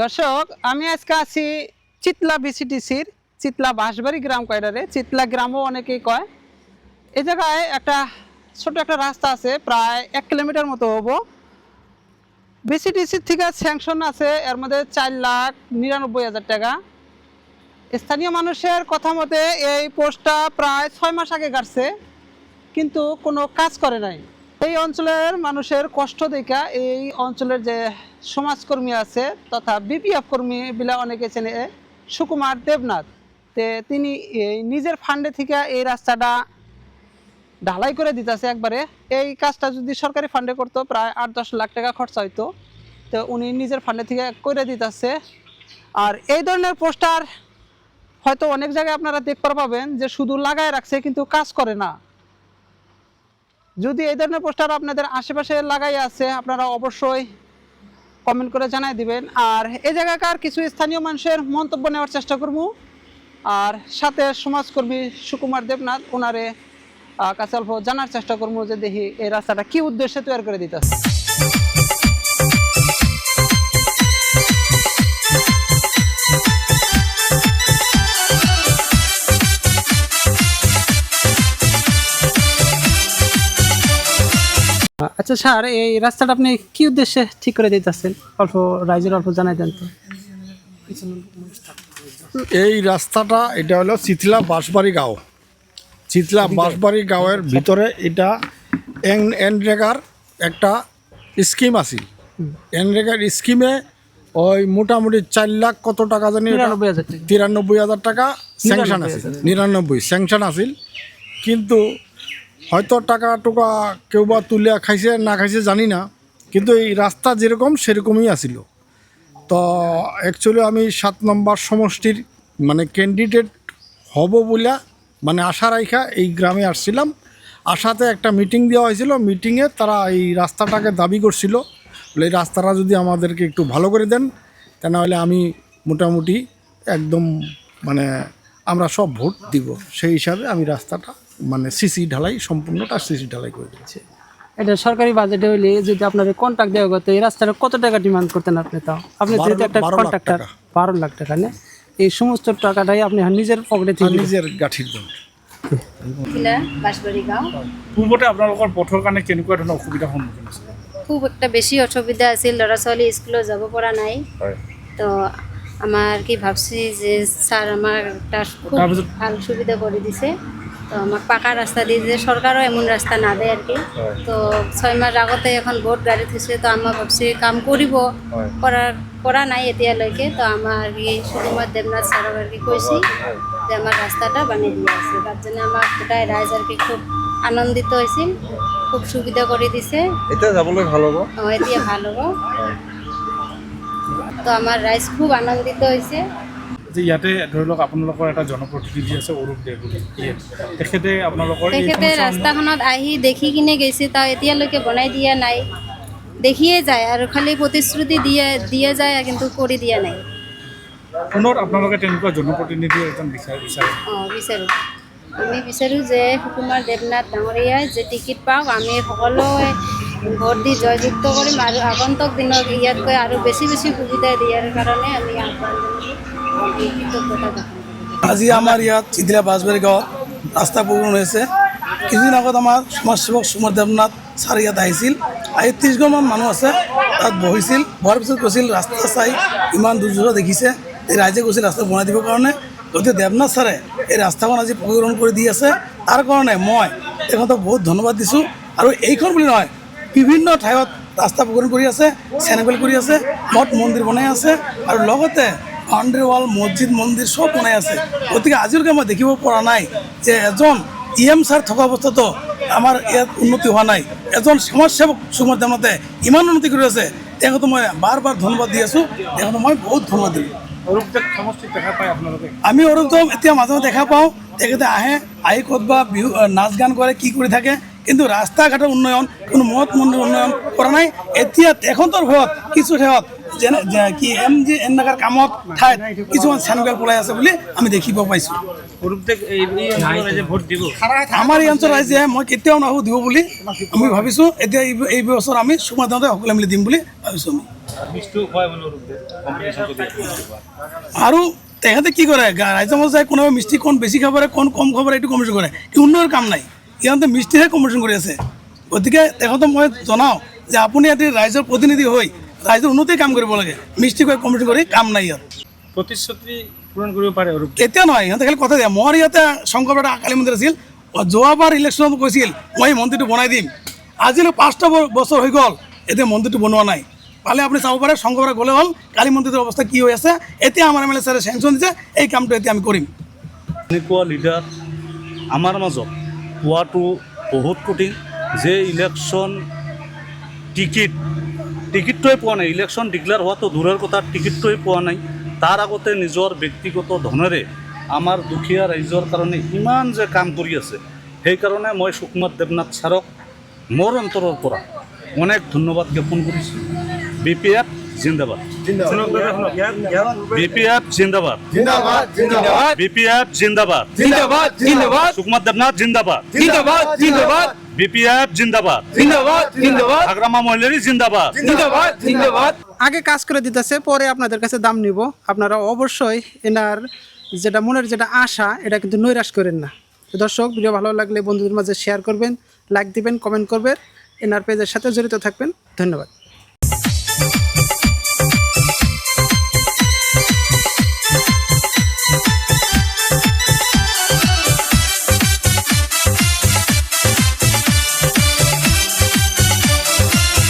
দর্শক, আমি আজকে আছি চিতলা বিসিটিসির চিতলা বাঁশবাড়ি গ্রাম কয়ডারে চিতলা গ্রামও অনেকেই কয়। এই জায়গায় একটা ছোট একটা রাস্তা আছে, প্রায় এক কিলোমিটার মতো হব। বিসিটিসির থেকে স্যাংশন আছে, এর মধ্যে চার লাখ নিরানব্বই হাজার টাকা। স্থানীয় মানুষের কথা মতে এই পোস্টটা প্রায় ছয় মাস আগে কাটছে কিন্তু কোনো কাজ করে নাই। এই অঞ্চলের মানুষের কষ্ট দেখা, এই অঞ্চলের যে সমাজকর্মী আছে তথা বিপিএফ কর্মী বিলা অনেকে চেনে সুকুমার দেবনাথ। তে তিনি এই নিজের ফান্ডে থেকে এই রাস্তাটা ঢালাই করে দিতেছে একবারে। এই কাজটা যদি সরকারি ফান্ডে করতো, প্রায় আট দশ লাখ টাকা খরচা হইতো। তো উনি নিজের ফান্ডে থেকে করে দিতেছে। আর এই ধরনের পোস্টার হয়তো অনেক জায়গায় আপনারা দেখতে পাবেন যে শুধু লাগায় রাখছে, কিন্তু কাজ করে না। যদি এই ধরনের পোস্টার আপনাদের আশেপাশে লাগাই আছে, আপনারা অবশ্যই কমেন্ট করে জানাই দিবেন। আর এ জায়গাকার কিছু স্থানীয় মানুষের মন্তব্য নেওয়ার চেষ্টা করব। আর সাথে সমাজকর্মী সুকুমার দেবনাথ ওনারে কাছে অল্প জানার চেষ্টা করব যে দেখি এই রাস্তাটা কি উদ্দেশ্যে তৈরি করে দিতেছে। আচ্ছা স্যার এই রাস্তাটা আপনি কি উদ্দেশ্যে ঠিক করে দিতেছেন? অল্প রাইজের অল্প জানাই দেন তো। এই রাস্তাটা এটা হলো চিতলা বাঁশবাড়ি গাঁও। চিতলা বাঁশবাড়ি গাঁওয়ের ভিতরে এটা এন এনরেগার একটা স্কিম আছিল এনরেগার স্কিমে ওই মোটামুটি চার লাখ কত টাকা জানি তিরানব্বই হাজার টাকা স্যাংশন আছে। নিরানব্বই স্যাংশন আছিল। কিন্তু হয়তো টাকা টুকা কেউ বা তুলে খাইছে, না খাইছে জানি না। কিন্তু এই রাস্তা যেরকম, সেরকমই আছিল। তো অ্যাকচুয়ালি আমি সাত নম্বর সমষ্টির মানে ক্যান্ডিডেট হব বলে মানে আশা রাইখা এই গ্রামে আসছিলাম। আশাতে একটা মিটিং দেওয়া হয়েছিল। মিটিংয়ে তারা এই রাস্তাটাকে দাবি করছিল। বলে এই রাস্তাটা যদি আমাদেরকে একটু ভালো করে দেন, তা নাহলে আমি মোটামুটি একদম মানে আমরা সব ভোট দিব। সেই হিসাবে আমি রাস্তাটা মানে সিসি ঢালাই সম্পূর্ণটা সিসি ঢালাই করে দিয়েছি। এটা সরকারি বাজেটে হইলে যদি আপনার কন্ট্রাক্ট দেওয়া হতো এই রাস্তাটা কত টাকা ডিমান্ড করতেন আপনি তাও? আপনি যেহেতু একটা কন্ট্রাক্টর। বারো লাখ টাকা। নেই এই সমস্ত টাকাটাই আপনি নিজের পকেটে থেকে নিজের গাঠির জন্য। পূৰ্বতে আপোনালোকৰ পথৰ কাৰণে কেনেকুৱা ধৰণৰ অসুবিধাৰ সন্মুখীন হৈছিলে খুব একটা বেছি অসুবিধা আছিল ল'ৰা ছোৱালী স্কুলত যাব পৰা নাই। তো আমাৰ কি ভাবছি যে ছাৰ আমাৰ খুব ভালো সুবিধা কৰি দিছে। তো আমাক পাকা রাস্তা দিয়েছে সরকারও এমন রাস্তা না দেয় আর কি। তো ছয় মাস আগতে এখন ভোট গাড়ি থৈছে তো আমাৰ ভাবছি কাম কৰিব কৰাৰ কৰা নাই এতিয়ালৈকে। তো আমাৰ কি সুকুমাৰ দেৱনাথ ছাৰক আর কি কৈছি যে আমাৰ ৰাস্তাটা বানিয়ে দিয়া আছে তার জন্য আমাক গোটাই ৰাইজ আর কি খুব আনন্দিত হৈছিল খুব সুবিধা কৰি দিছে। এতিয়া যাবলৈ ভালো হ'ব? অঁ এতিয়া ভালো হ'ব। তো আমাৰ ৰাইজ খুব আনন্দিত হৈছে যে ইয়াতে ধৰি লওক আপোনালোকৰ এটা জনপ্ৰতিনিধি আছে অৰূপ দে বুলি ইয়ে। তেখেতে আপোনালোকৰ তেখেতে ৰাস্তাখনত আহি দেখি কিনে গৈছে তাৰ এতিয়ালৈকে বনাই দিয়া নাই। দেখিয়ে যায় আৰু খালি প্ৰতিশ্ৰুতি দিয়ে দিয়ে যায় কিন্তু কৰি দিয়া নাই। পুনৰ আপোনালোকে তেনেকুৱা জনপ্ৰতিনিধি এজন বিচাৰে বিচাৰে। অঁ বিচাৰোঁ। আমি বিচাৰোঁ যে সুকুমাৰ দেৱনাথ ডাঙৰীয়াই যে টিকেট পাওক আমি সকলোৱে ভোট দি জয়যুক্ত কৰিম আৰু আগন্তুক দিনত ইয়াতকৈ আৰু বেছি বেছি সুবিধা দিয়াৰ কাৰণে আমি আহ্বান জনাইছোঁ আজি আমাৰ ইয়াত চিদিলা বাছবাৰী গাঁৱত ৰাস্তা পূৰণ হৈছে। কিছুদিন আগত আমাৰ সমাজসেৱক সুমৰ দেৱনাথ ছাৰ ইয়াত আহিছিল। আহি ত্ৰিছজনমান মানুহ আছে, তাত বহিছিল। বহাৰ পিছত কৈছিল, ৰাস্তা চাই ইমান দূৰ দূৰত দেখিছে। এই ৰাইজে কৈছিল ৰাস্তা বনাই দিবৰ কাৰণে। গতিকে দেৱনাথ ছাৰে এই ৰাস্তাখন আজি পকীকৰণ কৰি দি আছে। তাৰ কাৰণে মই তেখেতক বহুত ধন্যবাদ দিছোঁ। আৰু এইখন বুলি নহয়, বিভিন্ন ঠাইত ৰাস্তা পকীকৰণ কৰি আছে চেনেবেল কৰি আছে, মঠ মন্দিৰ বনাই আছে। আৰু লগতে বাউণ্ডেৰী ৱাল মছজিদ মন্দিৰ চব বনাই আছে। গতিকে আজিলৈকে মই দেখিব পৰা নাই যে এজন ই এম ছাৰ থকা অৱস্থাতো আমাৰ ইয়াত উন্নতি হোৱা নাই। এজন সমাজসেৱক সুকুমাৰ ইমান উন্নতি কৰি আছে তেখেতক মই বাৰ বাৰ ধন্যবাদ দি আছোঁ। তেখেতক মই বহুত ধন্যবাদ দিলোঁ। আমি অৰূপদম এতিয়া মাজে মাজে দেখা পাওঁ তেখেতে আহে আহি ক'তবা বিহু নাচ গান কৰে কি কৰি থাকে। কিন্তু ৰাস্তা ঘাটৰ উন্নয়ন কোনো মঠ মন্দিৰ উন্নয়ন কৰা নাই। এতিয়া তেখেতৰ ঘৰত কিছু যে- কি এম যে এনেকাৰ কামত ঠাইত কিছুমান চেনেল পলাই আছে বুলি আমি দেখিব পাইছোঁ। আমাৰ এই অঞ্চল ৰাইজে মই কেতিয়াও নাহো দিব বুলি আমি ভাবিছোঁ, এতিয়া এই বছৰ আমি সমাধানতে সকলোৱে মিলি দিম বুলি ভাবিছোঁ আমি। আৰু তেখেতে কি কৰে ৰাইজৰ মাজত যায় কোনোবাই মিষ্টি কোন বেছি খাব কোন কম খাব পাৰে, এইটো কম্পিটিশ্যন কৰে। উন্নয়নৰ কাম নাই। ইহঁতে মিষ্টিহে কম্পিটিশ্যন কৰি আছে। গতিকে তেখেতক মই জনাওঁ যে আপুনি ইয়াতে ৰাইজৰ প্ৰতিনিধি হৈ ৰাইজৰ উন্নতিৰ কাম কৰিব লাগে। মিষ্টি কৰি কম্পিটিশ্যন কৰি কাম নাই ইয়াত প্ৰতিশ্ৰুতি পূৰণ কৰিব পাৰে অৰূপদেৱ এতিয়া নহয় সিহঁতে খালি কথা দিয়ে মোৰ ইয়াতে শংকৰপেটা কালী মন্দিৰ আছিল যোৱাবাৰ ইলেকশ্যনত কৈছিল মই মন্দিৰটো বনাই দিম। আজিলৈ পাঁচটা ব- বছৰ হৈ গ'ল এতিয়া মন্দিৰটো বনোৱা নাই। পালে আপুনি চাব পাৰে শংকৰপেটা গ'লে হ'ল কালী মন্দিৰৰ অৱস্থা কি হৈ আছে এতিয়া আমাৰ এম এল এ ছাৰে চেংচন দিছে এই কামটো এতিয়া আমি কৰিম। এনেকুৱা লিডাৰ আমাৰ মাজত পোৱাটো বহুত কঠিন। যে ইলেকশ্যন টিকিট টিকিটটোৱে পোৱা নাই। ইলেকশ্যন ডিক্লেয়াৰ হোৱাটো দূৰৰ কথা টিকিটটোৱে পোৱা নাই। তাৰ আগতে নিজৰ ব্যক্তিগত ধনেৰে আমাৰ দুখীয়া ৰাইজৰ কাৰণে ইমান যে কাম কৰি আছে সেইকাৰণে মই সুকুমাৰ দেৱনাথ ছাৰক মোৰ অন্তৰৰ পৰা অনেক ধন্যবাদ জ্ঞাপন কৰিছোঁ। বি পি এফ জিন্দাবাদ। বি পি এফ জিন্দাবাদ। বি পি এফ জিন্দাবাদ। সুকুমার দেবনাথ জিন্দাবাদ। জিন্দাবাদ জিন্দাবাদ। বিপিএফ জিন্দাবাদ। জিন্দাবাদ জিন্দাবাদ। আগ্রামা মহিলারই জিন্দাবাদ। জিন্দাবাদ জিন্দাবাদ। আগে কাজ করে দিতেছে পরে আপনাদের কাছে দাম নিব। আপনারা অবশ্যই এনার যেটা মনের যেটা আশা এটা কিন্তু নৈরাশ করেন না। দর্শক ভিডিও ভালো লাগলে বন্ধুদের মাঝে শেয়ার করবেন লাইক দিবেন কমেন্ট করবেন। এনার পেজের সাথে জড়িত থাকবেন। ধন্যবাদ।